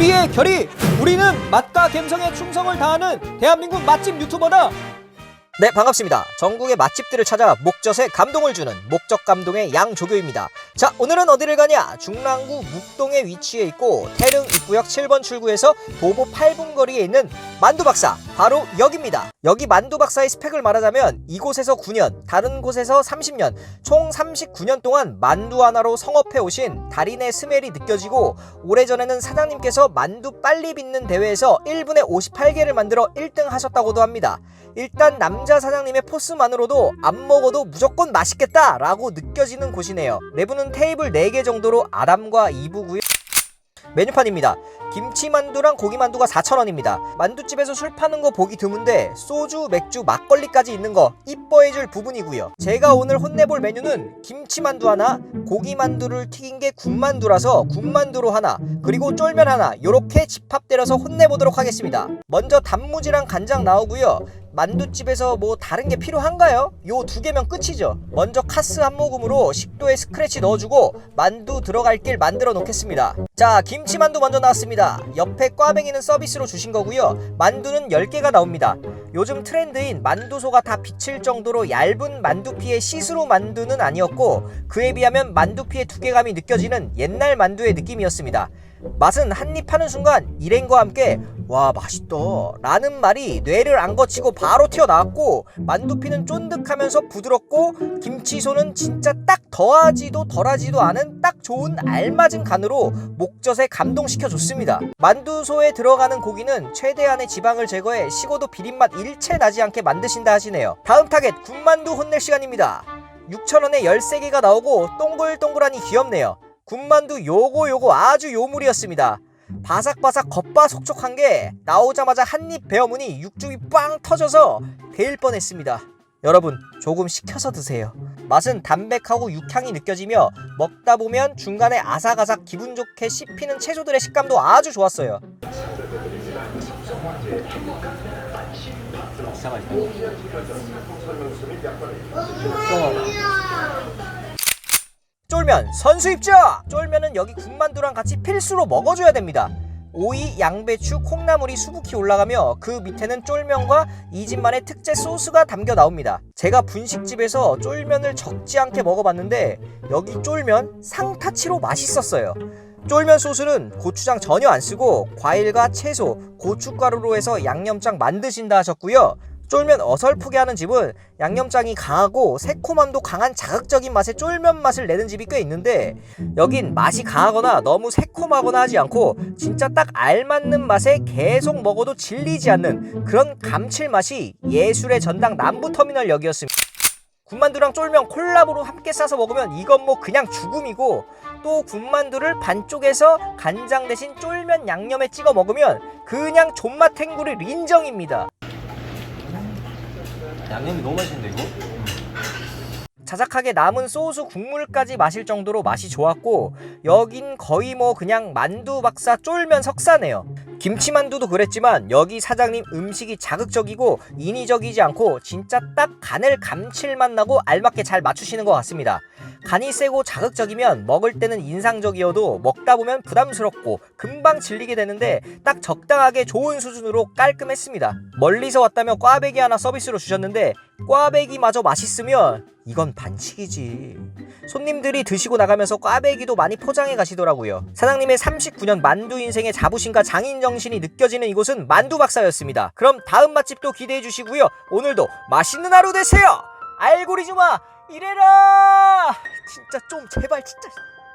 우리의 결의. 우리는 맛과 감성에 충성을 다하는 대한민국 맛집 유튜버다. 네 반갑습니다. 전국의 맛집들을 찾아 목젖에 감동을 주는 목적 감동의 양조교입니다. 자 오늘은 어디를 가냐? 중랑구 묵동에 위치해 있고 태릉 입구역 7번 출구에서 도보 8분 거리에 있는 만두박사 바로 여기입니다. 여기 만두박사의 스펙을 말하자면 이곳에서 9년 다른 곳에서 30년 총 39년 동안 만두 하나로 성업해 오신 달인의 스멜이 느껴지고 오래전에는 사장님께서 만두 빨리 빚는 대회에서 1분에 58개를 만들어 1등 하셨다고도 합니다. 일단 남자 사장님의 포스만으로도 안 먹어도 무조건 맛있겠다 라고 느껴지는 곳이네요. 내부는 테이블 4개 정도로 아담과 이부고요 메뉴판입니다. 김치만두랑 고기만두가 4,000원입니다. 만두집에서 술 파는 거 보기 드문데 소주, 맥주, 막걸리까지 있는 거 이뻐해줄 부분이고요. 제가 오늘 혼내볼 메뉴는 김치만두 하나, 고기만두를 튀긴 게 군만두라서 군만두로 하나, 그리고 쫄면 하나 요렇게 집합 때려서 혼내보도록 하겠습니다. 먼저 단무지랑 간장 나오고요. 만두집에서 뭐 다른 게 필요한가요? 요 두 개면 끝이죠. 먼저 카스 한 모금으로 식도에 스크래치 넣어주고 만두 들어갈 길 만들어 놓겠습니다. 자, 김치만두 먼저 나왔습니다. 옆에 꽈배기는 서비스로 주신 거고요. 만두는 10개가 나옵니다. 요즘 트렌드인 만두소가 다 비칠 정도로 얇은 만두피의 시스루 만두는 아니었고 그에 비하면 만두피의 두께감이 느껴지는 옛날 만두의 느낌이었습니다. 맛은 한입 하는 순간 일행과 함께 와 맛있다. 라는 말이 뇌를 안 거치고 바로 튀어나왔고 만두피는 쫀득하면서 부드럽고 김치소는 진짜 딱 더하지도 덜하지도 않은 딱 좋은 알맞은 간으로 목젖에 감동시켜 줬습니다. 만두소에 들어가는 고기는 최대한의 지방을 제거해 식어도 비린맛 일체 나지 않게 만드신다 하시네요. 다음 타겟 군만두 혼낼 시간입니다. 6,000원에 13개가 나오고 동글동글하니 귀엽네요 군만두 요거 요거 아주 요물이었습니다. 바삭바삭 겉바속촉한 게 나오자마자 한입 베어무니 육즙이 빵 터져서 데일 뻔했습니다. 여러분 조금 식혀서 드세요. 맛은 담백하고 육향이 느껴지며 먹다 보면 중간에 아삭아삭 기분 좋게 씹히는 채소들의 식감도 아주 좋았어요. 쫄면 선수 입장! 쫄면은 여기 군만두랑 같이 필수로 먹어줘야 됩니다. 오이, 양배추, 콩나물이 수북히 올라가며 그 밑에는 쫄면과 이 집만의 특제 소스가 담겨 나옵니다. 제가 분식집에서 쫄면을 적지 않게 먹어봤는데 여기 쫄면 상타치로 맛있었어요. 쫄면 소스는 고추장 전혀 안 쓰고 과일과 채소, 고춧가루로 해서 양념장 만드신다 하셨고요. 쫄면 어설프게 하는 집은 양념장이 강하고 새콤함도 강한 자극적인 맛의 쫄면 맛을 내는 집이 꽤 있는데 여긴 맛이 강하거나 너무 새콤하거나 하지 않고 진짜 딱 알맞는 맛에 계속 먹어도 질리지 않는 그런 감칠맛이 예술의 전당 남부터미널역이었습니다. 군만두랑 쫄면 콜라보로 함께 싸서 먹으면 이건 뭐 그냥 죽음이고 또 군만두를 반쪽에서 간장 대신 쫄면 양념에 찍어 먹으면 그냥 존맛 탱구리 인정입니다. 양념이 너무 맛있는데 이거? 자작하게 남은 소스 국물까지 마실 정도로 맛이 좋았고 여긴 거의 뭐 그냥 만두 박사 쫄면 석사네요. 김치만두도 그랬지만 여기 사장님 음식이 자극적이고 인위적이지 않고 진짜 딱 간을 감칠맛 나고 알맞게 잘 맞추시는 것 같습니다. 간이 세고 자극적이면 먹을 때는 인상적이어도 먹다 보면 부담스럽고 금방 질리게 되는데 딱 적당하게 좋은 수준으로 깔끔했습니다. 멀리서 왔다며 꽈배기 하나 서비스로 주셨는데 꽈배기마저 맛있으면 이건 반칙이지. 손님들이 드시고 나가면서 꽈배기도 많이 포장해 가시더라고요. 사장님의 39년 만두 인생의 자부심과 장인 정신이 느껴지는 이곳은 만두 박사였습니다. 그럼 다음 맛집도 기대해 주시고요. 오늘도 맛있는 하루 되세요. 알고리즘아 이래라. 진짜 좀 제발 진짜.